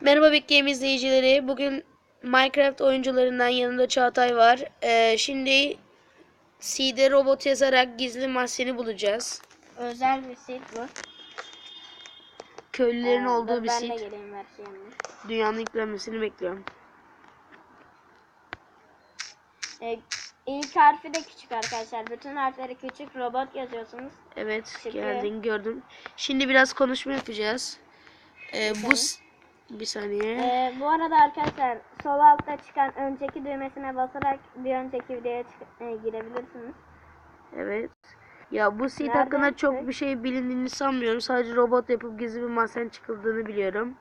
Merhaba Big Game izleyicileri. Bugün Minecraft oyuncularından yanında Çağatay var. Ee, şimdi C'de robot yazarak gizli mahzeni bulacağız. Özel bir sil bu. Köylülerin Ee, olduğu bir seed. Dünyanın yüklenmesini bekliyorum. Ee, ilk harfi de küçük arkadaşlar. Bütün harfleri küçük robot yazıyorsunuz. Evet Çıkıyor. geldin gördüm. Şimdi biraz konuşma yapacağız. Ee, bu bir saniye. Ee, bu arada arkadaşlar sol altta çıkan önceki düğmesine basarak bir önceki videoya e, girebilirsiniz. Evet. Ya bu seed Nereden hakkında çok çıkıyor? bir şey bilindiğini sanmıyorum. Sadece robot yapıp gizli bir mahzen çıkıldığını biliyorum.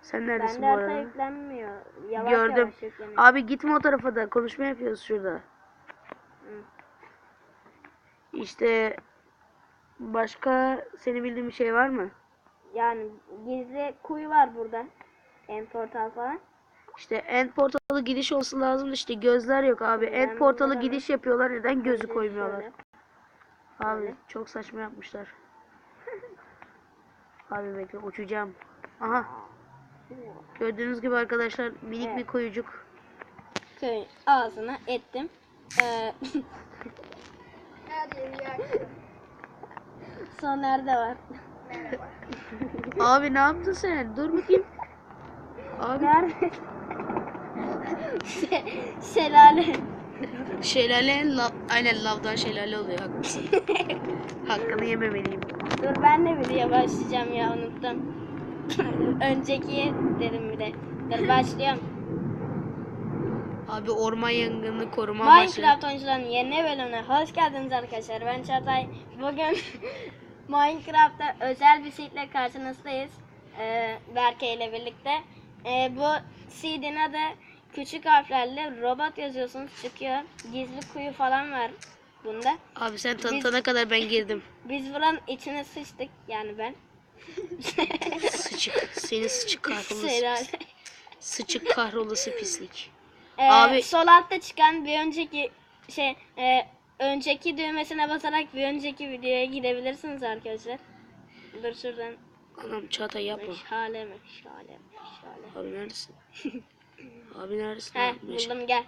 Sen neredesin Bende bu arada? yüklenmiyor. Yavaş Gördüm. yavaş yükleniyor. Abi gitme o tarafa da konuşma yapıyoruz şurada. Hı. İşte başka seni bildiğin bir şey var mı? Yani gizli kuyu var burada. En portal falan. İşte end portalı gidiş olması lazım işte gözler yok abi. Ben End portalı gidiş yapıyorlar neden gözü Şöyle- koymuyorlar? şöyle. Abi Şöyle. çok saçma yapmışlar. Abi bekle uçacağım. Aha gördüğünüz gibi arkadaşlar minik Evet. bir koyucuk. Köyün ağzına ettim. Ee, son nerede var? Abi ne yaptın sen? Dur bakayım. Abi Nerede? Şe- Şelale. şelale lav, aynen lavdan şelale oluyor haklısın. Hakkını yememeliyim. Dur ben de videoya başlayacağım ya unuttum. Önceki dedim bir de. Dur başlıyorum. Abi orman yangını koruma amaçlı. Minecraft oyuncularının yeni bölümüne hoş geldiniz arkadaşlar. Ben Çağatay. Bugün Minecraft'ta özel bir seedle karşınızdayız. Ee, Berke ile birlikte. Ee, bu seed'in adı küçük harflerle robot yazıyorsunuz çıkıyor. Gizli kuyu falan var bunda. Abi sen tanıtana kadar ben girdim. Biz buranın içine sıçtık yani ben. Sıçık. Seni sıçık kahrolası. Şelale. Sıçık kahrolası pislik. Ee, Abi- sol altta çıkan bir önceki şey e, önceki düğmesine basarak bir önceki videoya gidebilirsiniz arkadaşlar. Dur şuradan. Anam Çağatay yapma. Meşale meşale meşale. Abi neredesin? Abi neredesin? He buldum gel.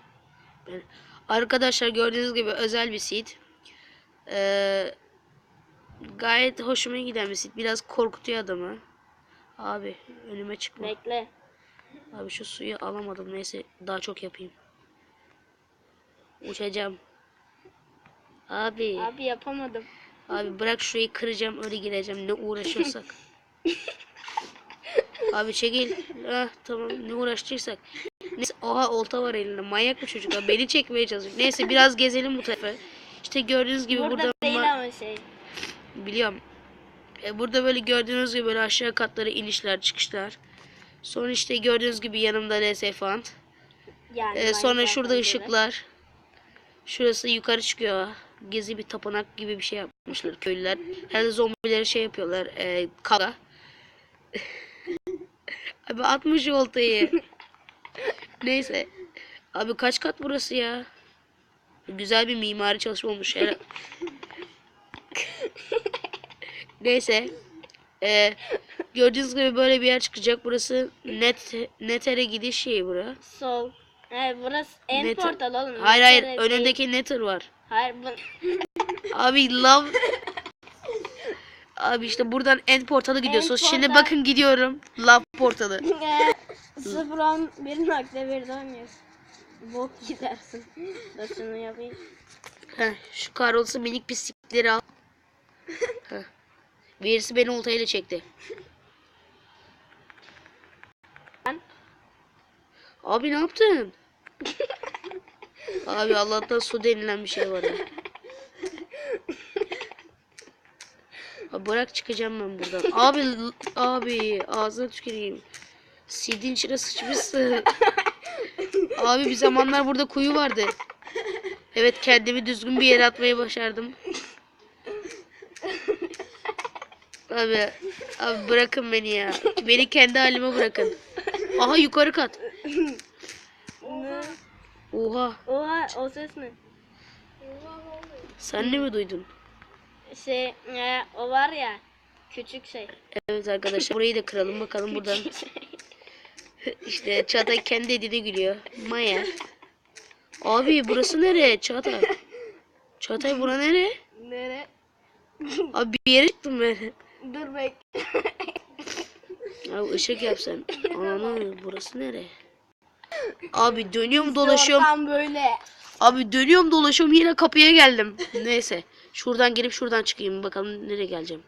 Ben- Arkadaşlar gördüğünüz gibi özel bir seed. Ee, gayet hoşuma giden bir seed. Biraz korkutuyor adamı. Abi önüme çıkma. Bekle. Abi şu suyu alamadım. Neyse daha çok yapayım. Uçacağım. Abi. Abi yapamadım. Abi bırak şurayı kıracağım öyle gireceğim. Ne uğraşıyorsak. Abi çekil. Ah tamam ne uğraştıysak. Neyse oha olta var elinde. Manyak bu çocuk. ya. Beni çekmeye çalışıyor. Neyse biraz gezelim bu tarafa. İşte gördüğünüz gibi Burada, burada, değil ma- ama şey. biliyorum. E, burada böyle gördüğünüz gibi böyle aşağı katlara inişler çıkışlar. Sonra işte gördüğünüz gibi yanımda LS Fund. Yani Ee, sonra şurada ışıklar. Şurası yukarı çıkıyor. Gezi bir tapınak gibi bir şey yapmışlar köylüler. Herhalde zombileri şey yapıyorlar. E, kavga. Abi atmış oltayı. Neyse. Abi kaç kat burası ya? Güzel bir mimari çalışma olmuş. Her... Neyse. Ee, gördüğünüz gibi böyle bir yer çıkacak. Burası net netere gidiş şeyi bura. Sol. Evet burası en Nether- portal oğlum. Hayır hayır Nether'e değil. önündeki Nether var. Hayır bu. Abi love. Abi işte buradan end portalı gidiyorsunuz. Şimdi portal. bakın gidiyorum. Love portalı. 0.11.1'de oynuyorsun. Bok gidersin. Dur şunu yapayım. Heh, şu kahrolası minik pislikleri al. Heh. Birisi beni oltayla çekti. Ben- Abi ne yaptın? Abi Allah'tan su denilen bir şey var ya. Abi bırak çıkacağım ben buradan. Abi abi ağzına tüküreyim. Sidin içine sıçmışsın. abi bir zamanlar burada kuyu vardı. Evet kendimi düzgün bir yere atmayı başardım. Abi, abi bırakın beni ya. Beni kendi halime bırakın. Aha yukarı kat. Ne? Oha. Oha o ses ne? Sen de mi duydun? Şey e, o var ya küçük şey. Evet arkadaşlar burayı da kıralım bakalım buradan. Şey. işte Çağatay kendi dediğine gülüyor. Maya. Abi burası nere Çağatay? Çağatay bura nere? Nere? Abi bir yere çıktım ben. Dur bek. Abi ışık yapsan. Ananı burası nere? Abi dönüyorum dolaşıyorum. Böyle. Abi dönüyorum dolaşıyorum yine kapıya geldim. Neyse. Şuradan girip şuradan çıkayım. Bakalım nereye geleceğim.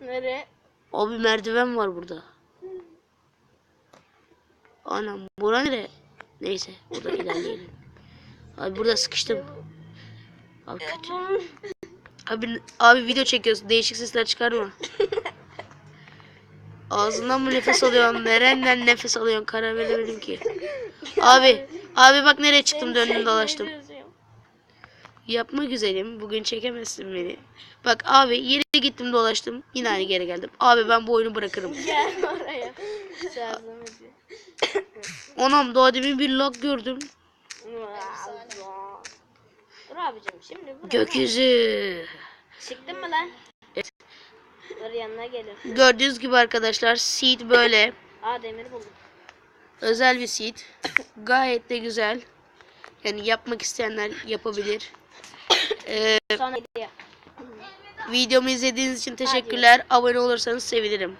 Nere? Abi merdiven var burada. Anam bura nere? Neyse burada ilerleyelim. Abi burada sıkıştım. Abi kötü. Abi, abi video çekiyorsun. Değişik sesler çıkarma. Ağzından mı nefes alıyorsun? Nereden nefes alıyorsun? Karar veremedim ki. Abi, abi bak nereye çıktım döndüm dolaştım. Yapma güzelim. Bugün çekemezsin beni. Bak abi yere gittim dolaştım. Yine aynı geri geldim. Abi ben bu oyunu bırakırım. Gel oraya. Anam daha demin bir lag gördüm. Dur abicim şimdi buraya. Gökyüzü. Çıktın mı lan? Evet. Dur yanına gelin. Gördüğünüz gibi arkadaşlar seed böyle. Aa demir buldum. Özel bir seed. Gayet de güzel. Yani yapmak isteyenler yapabilir. Ee, videomu izlediğiniz için teşekkürler. Abone olursanız sevinirim.